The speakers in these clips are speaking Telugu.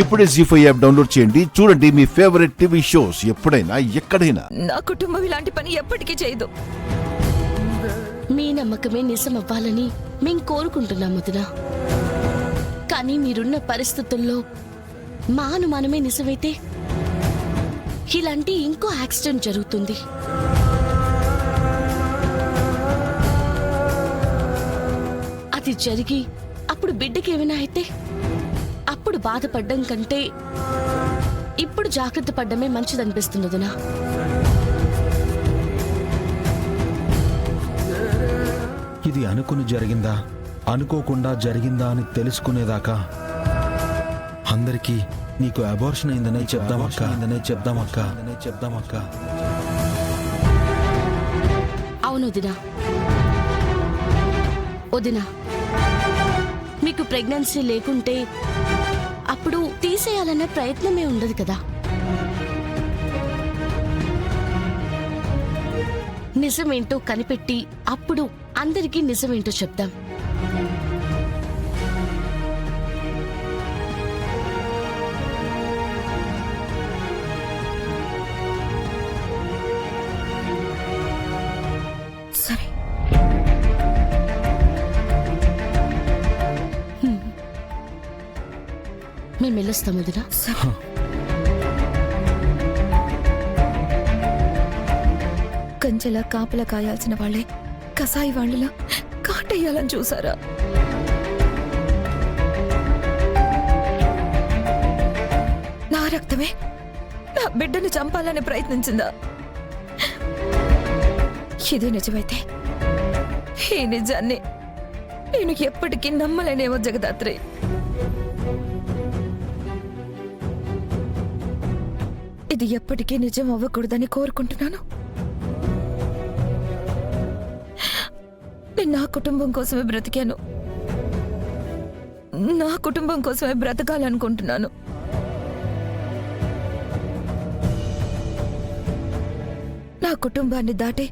ఇప్పుడే జీ ఫైవ్ యాప్ డౌన్లోడ్ చేయండి. చూడండి మీ ఫేవరెట్ టీవీ షోస్ ఎప్పుడైనా ఎక్కడైనా. నా కుటుంబం ఇలాంటి పని ఎప్పటికీ చేయదు. మీ నమ్మకమే నిజమవ్వాలని మేం కోరుకుంటున్నాం వదినా కానీ మీరున్న పరిస్థితుల్లో మా అనుమానమే నిజమైతే ఇలాంటి ఇంకో యాక్సిడెంట్ జరుగుతుంది. అది జరిగి అప్పుడు బిడ్డకి ఏమైనా అయితే అప్పుడు బాధపడ్డం కంటే ఇప్పుడు జాగ్రత్త పడ్డమే మంచిదనిపిస్తుంది వదినా. ఇది అనుకుని జరిగిందా? అనుకోకుండా జరిగిందా అని తెలుసుకునేదాకా? అందరికీ నీకు అబార్షన్ అయిందనే చెప్దామక్క అయిందనే చెప్దామక్క చెప్దామక్క అవును వదినా. వదినా మీకు ప్రెగ్నెన్సీ లేకుంటే అప్పుడు తీసేయాలనే ప్రయత్నమే ఉండదు కదా. నిజమేంటో కనిపెట్టి అప్పుడు అందరికీ నిజమేంటో చెప్దాం. మేము వెళ్ళొస్తాం వదిన కంచెలా కాయాల్సిన వాళ్ళే కసాయి వాళ్ళలా కాటేయాలని చూసారా? నా రక్తమే నా బిడ్డను చంపాలని ప్రయత్నించిందా? ఇదే నిజమైతే ఈ నిజాన్ని నేను ఎప్పటికీ నమ్మలేనేమో జగదాత్రి. ఇది ఎప్పటికీ నిజం అవ్వకూడదని కోరుకుంటున్నాను. నేను నా కుటుంబం కోసమే బ్రతికాను. నా కుటుంబం కోసమే బ్రతకాలనుకుంటున్నాను. నా కుటుంబాన్ని దాటి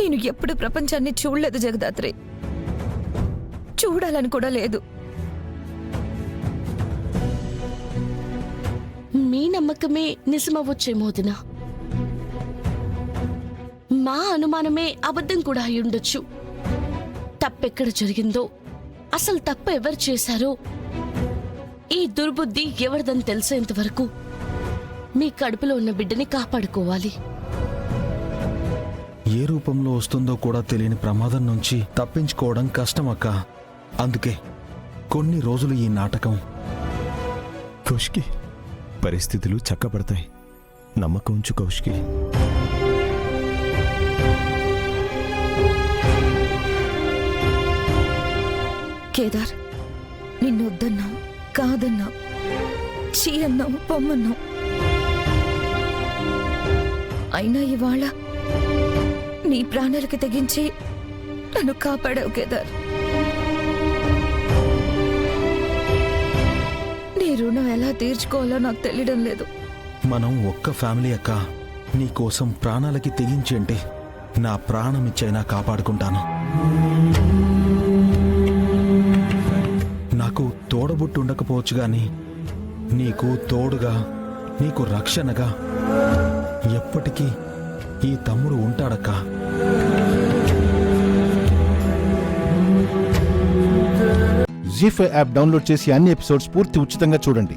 నేను ఎప్పుడు ప్రపంచాన్ని చూడలేదు జగదాత్రి. చూడాలని కూడా లేదు. నమ్మకమే నిజమవ్వచ్చేమో వదినా మా అనుమానమే అబద్ధం కూడా అయి ఉండొచ్చు తప్పెక్కడ జరిగిందో అసలు తప్పు ఎవరు చేశారో ఈ దుర్బుద్ధి ఎవరిదని తెలిసేంత వరకు మీ కడుపులో ఉన్న బిడ్డని కాపాడుకోవాలి. ఏ రూపంలో వస్తుందో కూడా తెలియని ప్రమాదం నుంచి తప్పించుకోవడం కష్టమక్క అందుకే కొన్ని రోజులు ఈ నాటకం. కౌశికి పరిస్థితులు చక్కబడతాయి. నమ్మకం ఉంచు కౌశికి. కేదార్ నిన్ను వద్దన్నాం కాదన్నాం చీ అన్నాం పొమ్మన్నాం అయినా ఇవాళ నీ ప్రాణాలకి తెగించి నన్ను కాపాడావు కేదార్. రుణం ఎలా తీర్చుకోవాలో నాకు తెలియడం లేదు. మనం ఒక్క ఫ్యామిలీ అక్క నీకోసం ప్రాణాలకి తెగించేంటి నా ప్రాణం ఇచ్చైనా కాపాడుకుంటాను. నాకు తోడబుట్టు ఉండకపోవచ్చు గాని నీకు తోడుగా నీకు రక్షణగా ఎప్పటికీ ఈ తమ్ముడు ఉంటాడక్కా. జీ ఫైవ్ యాప్ డౌన్లోడ్ చేసి అన్ని ఎపిసోడ్స్ పూర్తి ఉచితంగా చూడండి.